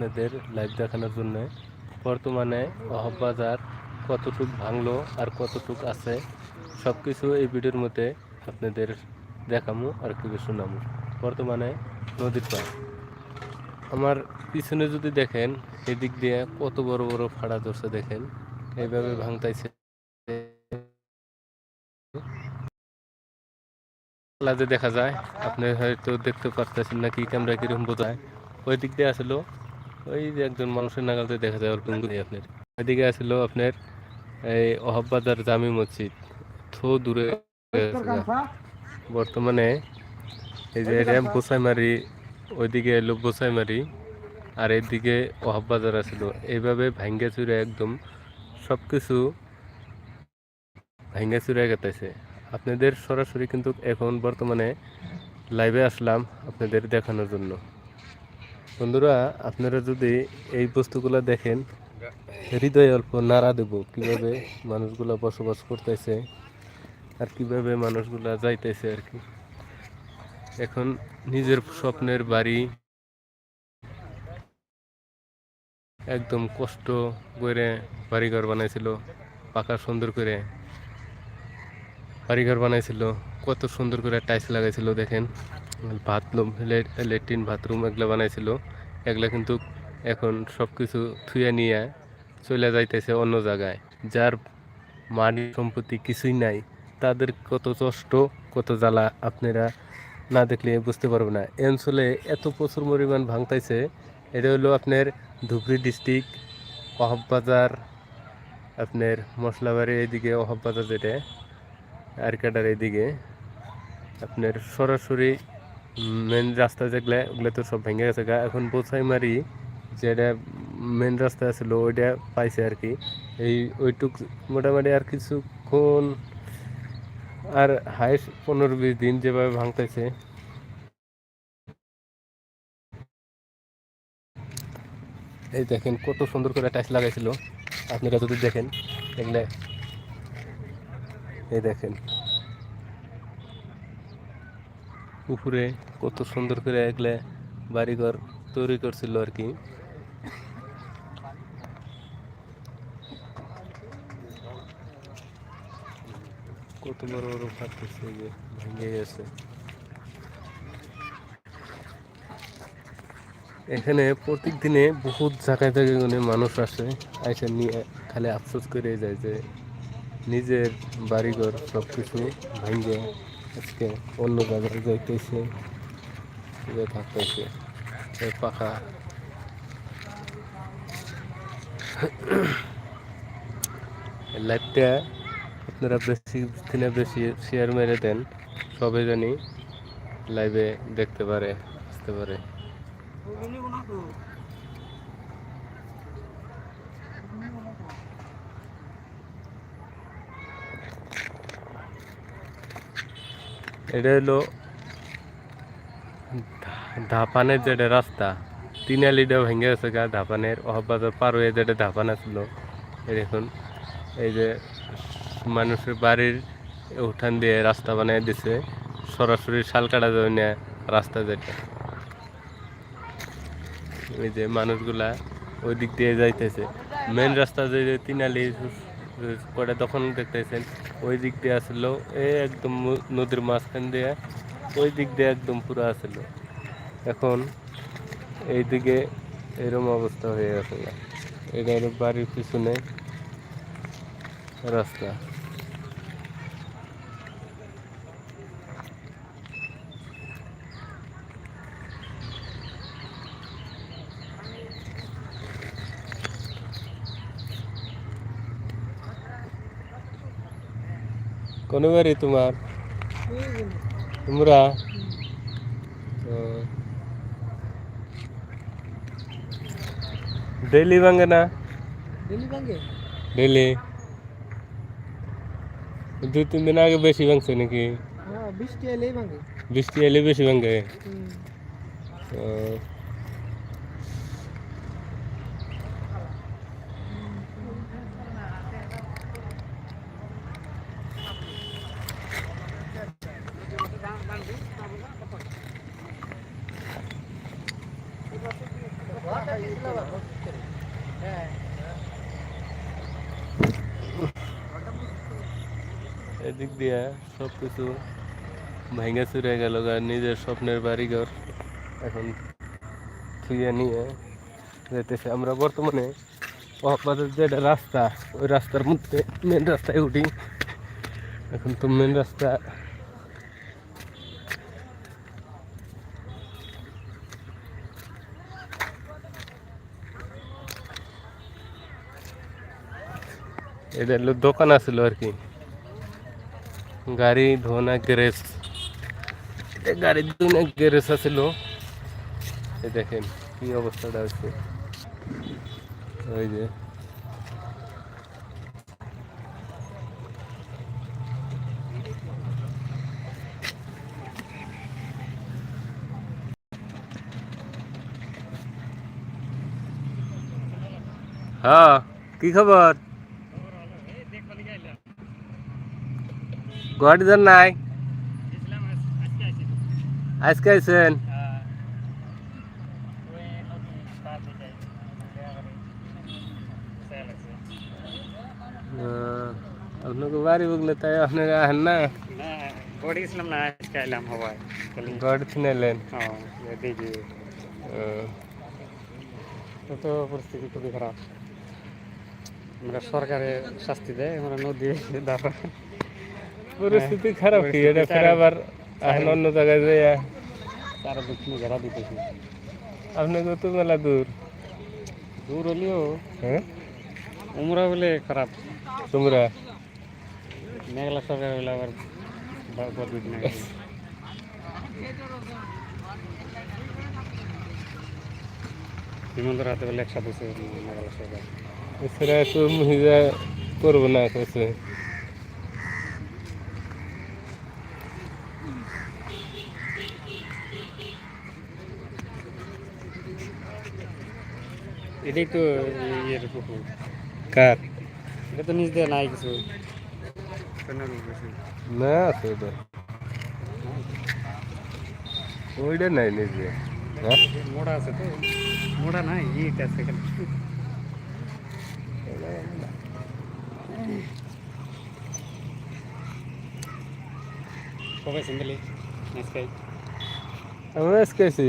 আপনাদের লাইভ দেখানোর জন্য বর্তমানে বাজার কতটুক ভাঙলো আর কতটুক আছে সব কিছু এই ভিডিওর মধ্যে আপনাদের দেখামু আর কি শোনামু। বর্তমানে নদীর পার আমার পিছনে যদি দেখেন, এদিক দিয়ে কত বড় বড় ফাড়া ধরছে দেখেন, এইভাবে ভাঙতাইছে। দেখা যায়, আপনি হয়তো দেখতে পারতেছেন নাকি ক্যামেরা কীরকম বোঝায়। ওই দিক দিয়ে আসলো ওই যে একজন মানুষের নাগালতে দেখা যায় অল্প আপনার। ওইদিকে আসলো আপনার এই অহব্বাদার জামি মসজিদ। থো দূরে বর্তমানে এই যে র্যাম বোসাইমারি ওইদিকে এলো বোসাইমারি আর এইদিকে অহব্বাজার আসলো। এইভাবে ভাঙ্গে চুরে একদম সব কিছু ভাঙ্গে চুরে গেতেছে। আপনাদের সরাসরি কিন্তু এখন বর্তমানে লাইভে আসলাম আপনাদের দেখানোর জন্য। বন্ধুরা, আপনারা যদি এই বস্তুগুলো দেখেন, হৃদয় অল্প নাড়া দেব কীভাবে মানুষগুলা বসবাস করতেছে আর কীভাবে মানুষগুলা যাইতেছে আর কি। এখন নিজের স্বপ্নের বাড়ি একদম কষ্ট করে বাড়িঘর বানাইছিল, পাকা সুন্দর করে বাড়িঘর বানাইছিল, কত সুন্দর করে টাইলস লাগাইছিল দেখেন। বাথরুম ল্যাট্রিন বাথরুম এগুলো বানাইছিল। এগুলা কিন্তু এখন সব কিছু থুয়ে নিয়ে চলে যাইতেছে অন্য জায়গায়। যার মানি সম্পত্তি কিছুই নাই। তাদের কত কষ্ট, কত জ্বালা আপনারা না দেখলে বুঝতে পারবেন না। এই অঞ্চলে এত প্রচুর পরিমাণ ভাঙতাইছে। এটা হলো আপনার ধুবড়ি ডিস্ট্রিক্ট অহববাজার আপনার মশলাবাড়ি এইদিকে অহববাজার যেটা আরকাটার এইদিকে। আপনার সরাসরি মেন রাস্তা যেগুলো, ওগুলো তো সব ভেঙে গেছে। এখন বোসাইমারি যেটা মেন রাস্তা ছিল ওইটা পাইছে আর কি। এই ওইটুক মোটামুটি আর কিছুক্ষণ আর হাইস্ট পনেরো বিশ দিন যেভাবে ভাঙতেছে। এই দেখেন কত সুন্দর করে টাইস লাগাইছিল। আপনারা যদি দেখেন এগুলো এই দেখেন। উপরে কত সুন্দর করে এগুলো বাড়িঘর তৈরি করছিল আর কি। কত বড় বড় ফাটতেছে যে ভেঙে গেছে। এখানে প্রত্যেক দিনে বহুত জায়গায় জায়গায় মানে মানুষ আসে এসে নিয়ে খালি আফসোস করে যায় যে নিজের বাড়িঘর সব কিছু ভেঙে আজকে অন্য জায়গায় যাইতেছে থাকতেছে। পাখা। লাইভটা আপনারা বেশি দিনে বেশি শেয়ার মেরে দেন, সবাই জানি। লাইভে দেখতে পারে, আসতে পারে। এটা হলো ধাপানের যেটা রাস্তা, তিন আলিটা ভেঙে গেছে গা ধাপানের অহবাজার পার হয়ে যেটা ধাপান আসছিল এই দেখুন, এই যে মানুষের বাড়ির উঠান দিয়ে রাস্তা বানিয়ে দিছে, সরাসরি শাল কাটা যাবে না রাস্তা যেটা। এই যে মানুষগুলা ওই দিক দিয়ে যাইতেছে। মেন রাস্তা যে তিনালি করে তখন দেখতেছেন? ওই দিক দিয়ে আসলো, এ একদম নদীর মাঝখান দিয়ে, ওই দিক দিয়ে একদম পুরো আসলো। এখন এইদিকে এরম অবস্থা হয়ে গেছে। গা। এটা বাড়ির পিছনে রাস্তা। কোন বাড়ি তোমার তোমরা ডেলি ভাঙে না দিল্লি ব্যাংকে ডেলি দু তিন দিন আগে বেশি ভাঙছে নাকি হ্যাঁ বৃষ্টি এলেই ভাঙে বৃষ্টি এলে বেশি ভাঙে এদিক দিয়ে সব কিছু ভেঙে চুরে গেল নিজের স্বপ্নের বাড়িঘর। এখন থুয়ে নিয়ে যেতেছে আমরা বর্তমানে আমাদের যেটা রাস্তা, ওই রাস্তার মধ্যে মেন রাস্তায় উঠি। এখন তো মেন রাস্তা এটা হলো দোকান আছিল আর কি গাড়ি ধোনা গ্যারেজ এটা গাড়ির ধোনা গ্যারেজ আছিল এই দেখেন কি অবস্থাটা আছে ওই যে হ্যাঁ কি খবর গাড়ি ধর নাই? আজকে আইসেন আপনাকে বাড়ি বুগলে তাই আপনাকে আহেন না? গড়িয়েছিলাম না আজকে এলাম হওয়ায় খালি ছিনাইলেন হ্যাঁ দেখি তো পরিস্থিতি খুবই খারাপ। আমরা সরকারে শাস্তি দেয় আমরা নদী দাঁড়া পরিস্থিতি খারাপ কি? এটা ফের আবার এখন অন্য জায়গায় যাইয়া। তারা দক্ষিণে ঘেরা দিতেছি। আপনাকে তো মেলা দূর? দূর হলেও হ্যাঁ? উমরা বলে খারাপ। তোমরা মেঘলা সরকার হলে আবার বা- না হিমন্ত রাতে বলে একসাথে সরকার এছাড়া তো মহিলা করব না কাছে এটাই তো ইয়ের পুকুর। কার? এটা তো নিজ দিয়ে নাই কিছু। না আছে ওটা ওইটা নাই নিজে হ্যাঁ? মোড়া আছে তো। মোড়া নাই ইট আছে কবে সিঙ্গেলি নেক্সট আমরা আছি